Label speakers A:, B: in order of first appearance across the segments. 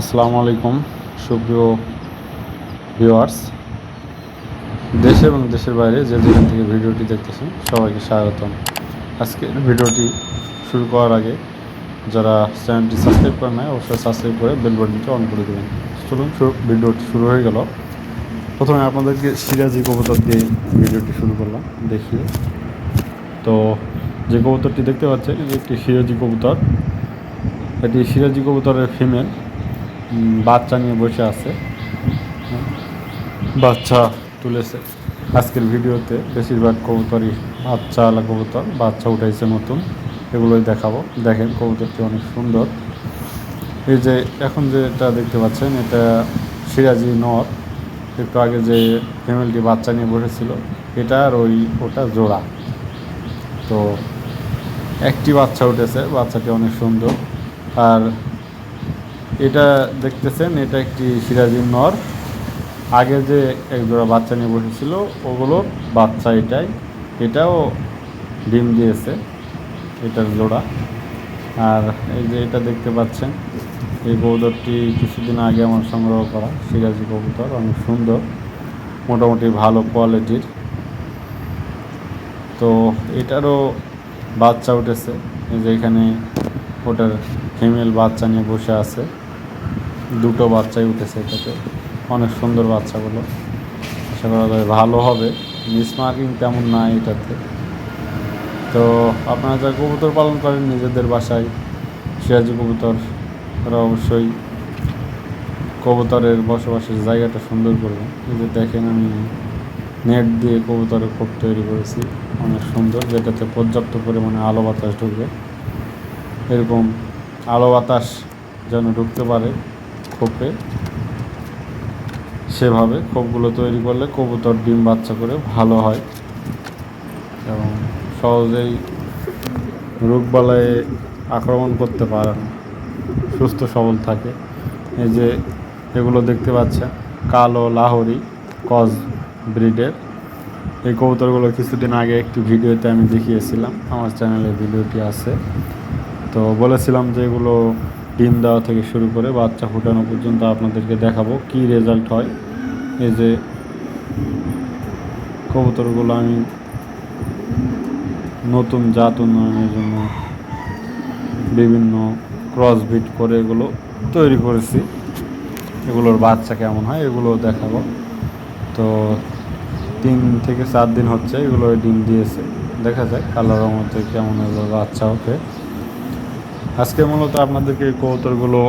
A: আসসালামু আলাইকুম, সুপ্রিয় ভিউয়ার্স। দেশে এবং দেশের বাইরে যে যেখান থেকে ভিডিওটি দেখতেছেন, সবাইকে স্বাগতম। আজকে ভিডিওটি শুরু করার আগে যারা চ্যানেলটি সাবস্ক্রাইব করে নেয় অবশ্যই সাবস্ক্রাইব করে বেল বাটনটি অন করে দেবেন। চলুন ভিডিওটি শুরু হয়ে গেল। প্রথমে আপনাদেরকে সিরাজি কবুতর দিয়ে ভিডিওটি শুরু করলাম, দেখিয়ে। তো যে কবুতরটি দেখতে পাচ্ছেন, এটি একটি সিরাজি কবুতর। এটি সিরাজি কবুতরের ফিমেল। বাচ্চা নিয়ে বসে আছে। বাচ্চা তুলেছে। আজকের ভিডিওতে বেশিরভাগ কবুতরই বাচ্চা আলা কবুতর, বাচ্চা উঠাইছে নতুন। এগুলোই দেখাবো। দেখেন কবুতরটি অনেক সুন্দর। এই যে এখন যেটা দেখতে পাচ্ছেন, এটা সিরাজি নর। একটু আগে যে ফ্যামিলিটি বাচ্চা নিয়ে বসেছিল, এটা আর ওই ওটা জোড়া। তো একটি বাচ্চা উঠেছে, বাচ্চাটি অনেক সুন্দর। আর এটা দেখতেছেন, এটা একটি সিরাজির নর। আগে যে এক জোড়া বাচ্চা নিয়ে বসেছিল, ওগুলো বাচ্চা এটাই। এটাও ডিম দিয়েছে, এটার জোড়া। আর এই যে এটা দেখতে পাচ্ছেন, এই কবুতরটি কিছুদিন আগে আমার সংগ্রহ করা সিরাজি কবুতর, অনেক সুন্দর, মোটামুটি ভালো কোয়ালিটির। তো এটারও বাচ্চা উঠেছে, এই যে এখানে ওটার ফিমেল বাচ্চা নিয়ে বসে আছে। দুটো বাচ্চাই উঠেছে এটাতে। অনেক সুন্দর বাচ্চাগুলো। আশা করা যায় ভালো হবে। মিস মার্কিং তেমন নাই এটাতে। তো আপনারা যা কবুতর পালন করেন নিজেদের বাসায়, সিরাজি কবুতর অবশ্যই কবুতরের বসবাসের জায়গাটা সুন্দর করবেন। এই যে দেখেন আমি নেট দিয়ে কবুতরের খোপ তৈরি করেছি। অনেক সুন্দর, যেটাতে পর্যাপ্ত পরিমাণে আলো বাতাস ঢুকবে। এরকম আলো বাতাস যেন ঢুকতে পারে। খোপে। সেভাবে খোপগুলো তৈরি করলে কবুতর ডিম বাচ্চা করে ভালো হয়। এবং সহজেই রোগবালায় আক্রমণ করতে পারে না সুস্থ সবল থাকে। এই যে এগুলো দেখতে পাচ্ছেন, কালো লাহোরি কজ ব্রিডের। এই কবুতরগুলো কিছুদিন আগে একটি ভিডিওতে আমি দেখিয়েছিলাম। আমার চ্যানেলে ভিডিওটি আছে। তো বলেছিলাম যে এগুলো ডিম দেওয়া থেকে শুরু করে বাচ্চা ফুটানো পর্যন্ত আপনাদেরকে দেখাবো কি রেজাল্ট হয়। এই যে কবুতরগুলো আমি নতুন জাত উন্নয়নের জন্য বিভিন্ন ক্রসবিট করে এগুলো তৈরি করেছি। এগুলোর বাচ্চা কেমন হয় এগুলো দেখাবো। তো তিন থেকে চার দিন হচ্ছে এগুলো ডিম দিয়েছে। দেখা যাক কালারের মধ্যে কেমন এগুলো বাচ্চা ওঠে। আজকে মূলত আপনাদেরকে কবুতরগুলো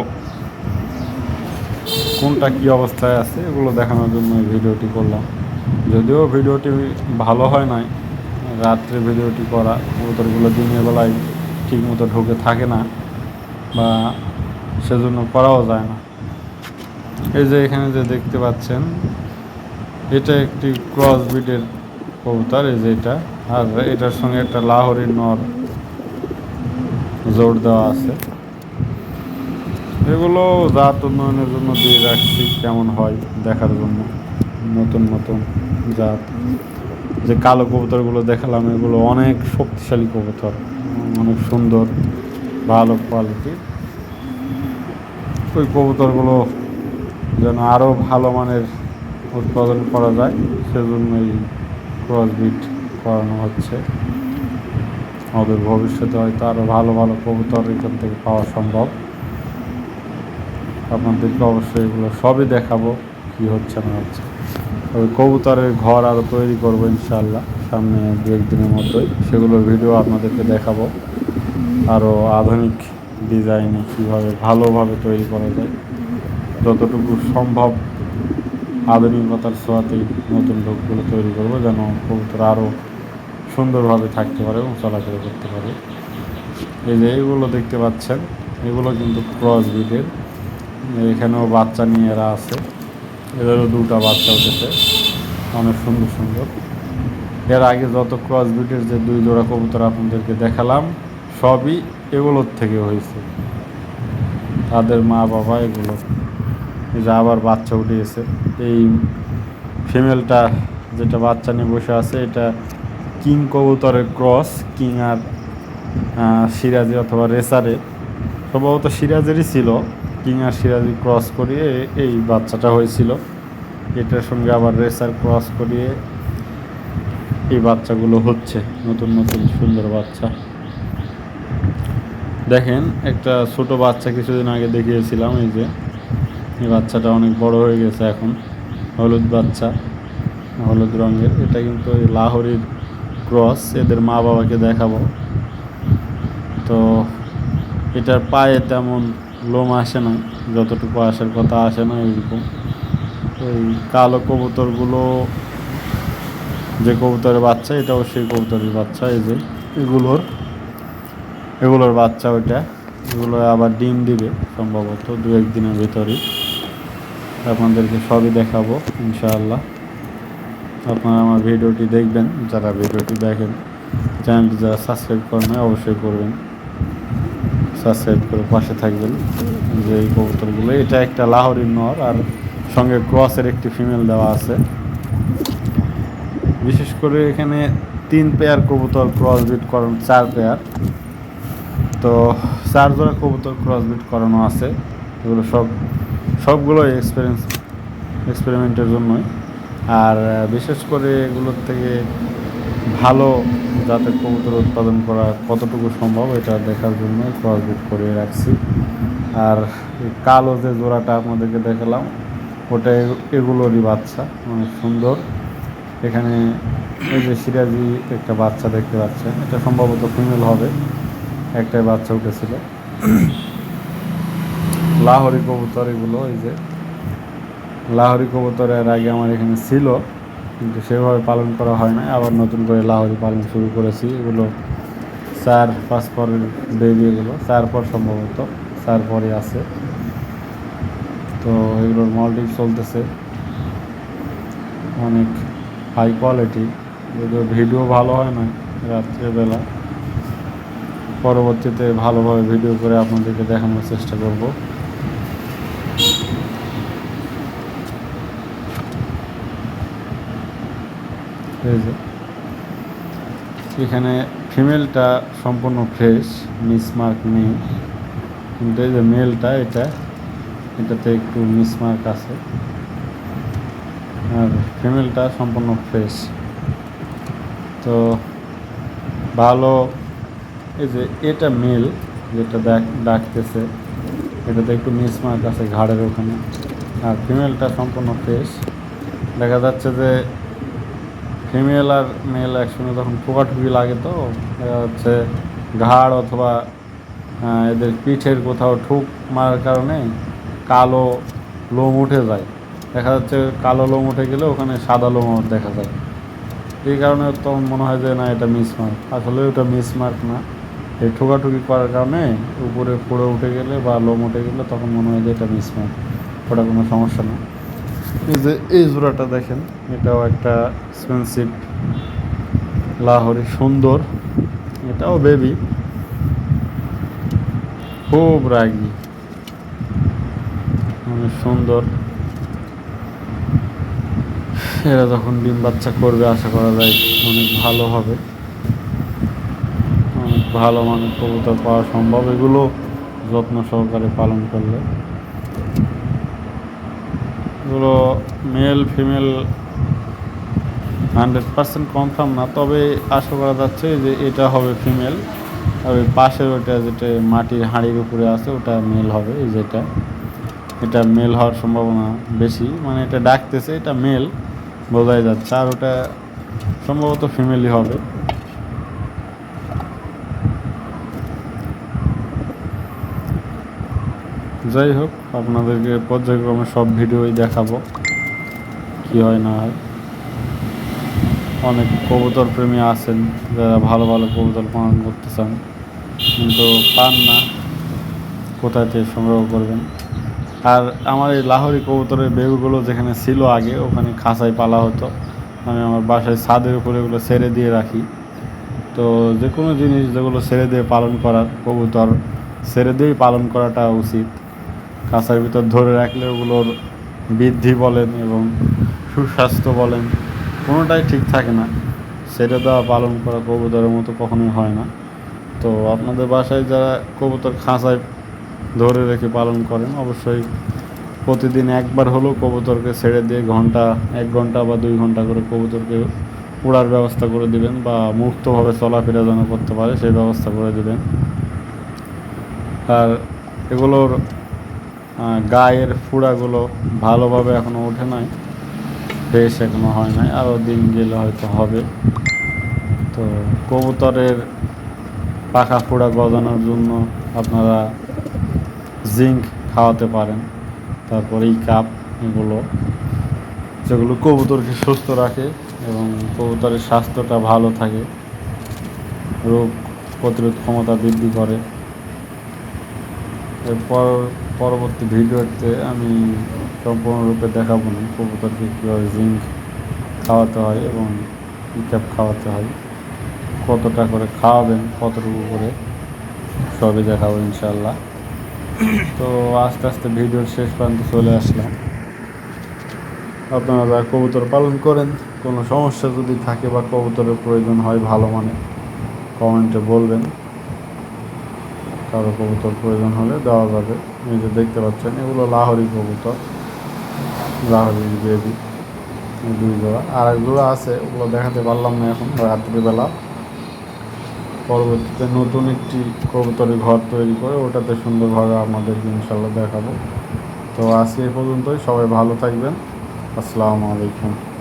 A: কোনটা কী অবস্থায় আছে এগুলো দেখানোর জন্য ভিডিওটি করলাম। যদিও ভিডিওটি ভালো হয় নাই, রাত্রে ভিডিওটি করা, কবুতরগুলো দিনের বেলায় ঠিক মতো ঢুকে থাকে না বা সেজন্য করাও যায় না। এই যে এখানে যে দেখতে পাচ্ছেন, এটা একটি ক্রস বিটের কবুতর, এই যে এটা। আর এটার সঙ্গে একটা লাহোরের নর জোর দেওয়া আছে। এগুলো জাত উন্নয়নের জন্য দিয়ে রাখছি, কেমন হয় দেখার জন্য। নতুন নতুন জাত। যে কালো কবুতরগুলো দেখালাম, এগুলো অনেক শক্তিশালী কবুতর। অনেক সুন্দর, ভালো কোয়ালিটির ওই কবুতরগুলো যেন আরও ভালো মানের উৎপাদন করা যায়, সেজন্যই ক্রসবিট করানো হচ্ছে। আমাদের ভবিষ্যতে হয়তো আরও ভালো ভালো কবুতর এখান থেকে পাওয়া সম্ভব। আপনাদেরকে অবশ্যই এগুলো সবই দেখাবো কি হচ্ছে না হচ্ছে। তবে কবুতরের ঘর আরও তৈরি করব ইনশাল্লাহ সামনে দু একদিনের মতোই। সেগুলোর ভিডিও আপনাদেরকে দেখাবো। আরও আধুনিক ডিজাইনে কীভাবে ভালোভাবে তৈরি করা যায়। যতটুকু সম্ভব আধুনিকতার ছোঁয়াতেই নতুন লোকগুলো তৈরি করব যেন কবুতর আরও সুন্দরভাবে থাকতে পারে এবং চলাফেরা করতে পারে। এই যে এগুলো দেখতে পাচ্ছেন, এগুলো কিন্তু ক্রস ব্রিডের। এখানেও বাচ্চা নিয়ে এরা আছে। এদেরও দুটা বাচ্চা উঠেছে। অনেক সুন্দর সুন্দর। এর আগে যত ক্রস ব্রিডের যে দুই জোড়া কবুতর আপনাদেরকে দেখালাম, সবই এগুলোর থেকে হয়েছে। তাদের মা বাবা এগুলো। এই যে আবার বাচ্চা উঠে গেছে। এই ফিমেলটা যেটা বাচ্চা নিয়ে বসে আছে, এটা কিং কবুতরের ক্রস, কিং আর সিরাজি অথবা রেসারের সম্ভবত সিরাজেরই ছিল। কিং আর সিরাজি ক্রস করিয়ে এই বাচ্চাটা হয়েছিল। এটার সঙ্গে আবার রেসার ক্রস করিয়ে এই বাচ্চাগুলো হচ্ছে, নতুন নতুন সুন্দর বাচ্চা। দেখেন, একটা ছোট বাচ্চা কিছুদিন আগে দেখিয়েছিলাম, এই যে। এই বাচ্চাটা অনেক বড় হয়ে গেছে এখন। হলুদ বাচ্চা, হলুদ রঙের। এটা কিন্তু লাহোরির ক্রস এদের মা বাবাকে দেখাবো। তো এটার পায়ে তেমন লোম আসে না, যতটুকু আসার কথা আসে না এরকম। ওই কালো কবুতরগুলো, যে কবুতরের বাচ্চা, এটাও সেই কবুতরের বাচ্চা, এই যে এগুলোর। এগুলোর বাচ্চা ওইটা, এগুলো আবার ডিম দিবে সম্ভবত দু একদিনের ভিতরেই। আপনাদেরকে সবই দেখাবো, ইনশাআল্লাহ। আপনারা আমার ভিডিওটি দেখবেন, যারা ভিডিওটি দেখেন, চ্যানেলটি যারা সাবস্ক্রাইব করেন অবশ্যই করবেন। সাবস্ক্রাইব করে পাশে থাকবেন। যে এই কবুতরগুলো, এটা একটা লাহোরির নর, আর সঙ্গে ক্রসের একটি ফিমেল দেওয়া আছে। বিশেষ করে এখানে তিন পেয়ার কবুতর ক্রস বিট করানো, চার পেয়ার তো চার জোড়া কবুতর ক্রস বিট করানো আছে। এগুলো সব, সবগুলোই এক্সপিরিয়েন্স এক্সপেরিমেন্টের জন্যই। আর বিশেষ করে এগুলোর থেকে ভালো যাতে কবুতর উৎপাদন করা কতটুকু সম্ভব এটা দেখার জন্য ক্রস বিট করে রাখছি। আর কালো যে জোড়াটা আপনাদেরকে দেখালাম ওটা এগুলোরই বাচ্চা অনেক সুন্দর। এখানে এই যে সিরাজি একটা বাচ্চা দেখতে পাচ্ছেন এটা সম্ভবত ফিমেল হবে একটাই বাচ্চা উঠেছিল। লাহোরি কবুতর এগুলো এই যে। লাহোরি কবুতরের আগে আমার এখানে ছিল, কিন্তু সেভাবে পালন করা হয় না আবার নতুন করে লাহোরি পালন শুরু করেছি। এগুলো চার পাঁচ পরের বেবি এগুলো। চার পর সম্ভবত, চার পরে আছে। তো এগুলোর মল্টিং চলতেছে। অনেক হাই কোয়ালিটি যদিও ভিডিও ভালো হয় না রাত্রেবেলা। পরবর্তীতে ভালোভাবে ভিডিও করে আপনাদেরকে দেখানোর চেষ্টা করব। এই এখানে ফিমেলটা সম্পূর্ণ ফ্রেশ মিসমার্ক নেই। কিন্তু এই যে মেলটা এটা, এটাতে একটু মিসমার্ক আছে। আর ফিমেলটা সম্পূর্ণ ফ্রেশ তো ভালো, এই যে এটা মেল যেটা ডাক ডাকতেছে, এটাতে একটু মিসমার্ক আছে ঘাড়ের ওখানে। আর ফিমেলটা সম্পূর্ণ ফ্রেশ দেখা যাচ্ছে যে ফিমেল আর মেল একসঙ্গে যখন ঠোকাঠুকি লাগে তো যাচ্ছে ঘাড় অথবা এদের পিঠের কোথাও ঠুক মারার কারণে কালো লোম উঠে যায়। দেখা যাচ্ছে কালো লোম উঠে গেলে ওখানে সাদা লোম দেখা যায়। এই কারণে তখন মনে হয় যে, না, এটা মিসমার্ক আসলে ওটা মিসমার্ক না। এই ঠোকাঠুকি করার কারণে উপরে পড়ে উঠে গেলে বা লোম উঠে গেলে তখন মনে হয় যে এটা মিসমার্ক ওটা কোনো সমস্যা না। এই যে এই জোড়াটা দেখেন, এটাও একটা এক্সপেন্সিভ লাহোরি সুন্দর, এটাও বেবি খুব রাগি অনেক সুন্দর। এরা যখন ডিম বাচ্চা করবে, আশা করা যায় অনেক ভালো হবে। অনেক ভালো মানের কবুতর পাওয়া সম্ভব। এগুলো যত্ন সহকারে পালন করলে। এগুলো male female hundred percent confirm না। তবে আশা করা যাচ্ছে যে এটা হবে ফিমেল আর পাশের ওটা যেটা মাটির হাঁড়ির উপরে আছে, ওটা মেল হবে, এই যেটা। এটা মেল হওয়ার সম্ভাবনা বেশি। মানে এটা ডাকতেছে, এটা মেল বোঝাই যাচ্ছে। আর ওটা সম্ভবত ফিমেলই হবে। যাই হোক, আপনাদেরকে পর্যায়ক্রমে সব ভিডিওই দেখাবো, কি হয় না হয়। অনেক কবুতর প্রেমী আছেন, যারা ভালো ভালো কবুতর পালন করতে চান কিন্তু পান না, কোথায় থেকে সংগ্রহ করবেন? আর আমার এই লাহোরি কবুতরের বেগুগুলো যেখানে ছিল আগে, ওখানে খাঁচায় পালা হতো। আমি আমার বাসায় ছাদের উপরে এগুলো ছেড়ে দিয়ে রাখি। তো যে কোনো জিনিস যেগুলো ছেড়ে দিয়ে পালন করার, কবুতর ছেড়ে দিয়েই পালন করাটা উচিত। কাঁচার ভিতর ধরে রাখলে ওগুলোর বৃদ্ধি বলেন এবং সুস্বাস্থ্য বলেন, কোনোটাই ঠিক থাকে না। ছেড়ে দেওয়া পালন করা কবুতরের মতো কখনোই হয় না। তো আপনাদের বাসায় যারা কবুতর খাঁচায় ধরে রেখে পালন করেন, অবশ্যই প্রতিদিন একবার হলেও কবুতরকে ছেড়ে দিয়ে ঘণ্টা, এক ঘণ্টা বা দুই ঘণ্টা করে কবুতরকে উড়ার ব্যবস্থা করে দিবেন বা মুক্তভাবে চলাফেরা যেন করতে পারে, সেই ব্যবস্থা করে দিবেন। আর এগুলোর গায়ের ফুড়াগুলো ভালোভাবে এখনও ওঠে নাই। ফ্রেশ এখনও হয় নাই আরও দিন গেলে হয়তো হবে। তো কবুতরের পাখা ফোড়া গজানোর জন্য আপনারা জিঙ্ক খাওয়াতে পারেন, তারপর এই কাপ এগুলো, যেগুলো কবুতরকে সুস্থ রাখে এবং কবুতরের স্বাস্থ্যটা ভালো থাকে, রোগ প্রতিরোধ ক্ষমতা বৃদ্ধি করে। এরপর পরবর্তী ভিডিওতে আমি সম্পূর্ণরূপে দেখাবো না, কবুতরকে কীভাবে জিঙ্ক খাওয়াতে হয় এবং ক্যাপ খাওয়াতে হয়, কতটা করে খাওয়াবেন, কতটুকু করে, সবই দেখাবো ইনশাল্লাহ তো আস্তে আস্তে ভিডিওর শেষ পর্যন্ত চলে আসলাম। আপনারা যারা কবুতর পালন করেন, কোনো সমস্যা যদি থাকে বা কবুতরের প্রয়োজন হয় ভালো মানে কমেন্টে বলবেন। কারও কবুতর প্রয়োজন হলে দেওয়া যাবে। এই যে দেখতে পাচ্ছেন, এগুলো লাহরি কবুতর। লাহরি বেবি দুই জোড়া। আর এক জোড়া আছে, ওগুলো দেখাতে পারলাম না এখন, রাত্রিবেলা। পরবর্তীতে নতুন একটি কবুতরের ঘর তৈরি করে, ওটাতে সুন্দরভাবে আপনাদেরকে ইনশাল্লাহ দেখাবো। তো আজকে পর্যন্তই, সবাই ভালো থাকবেন। আসসালামু আলাইকুম।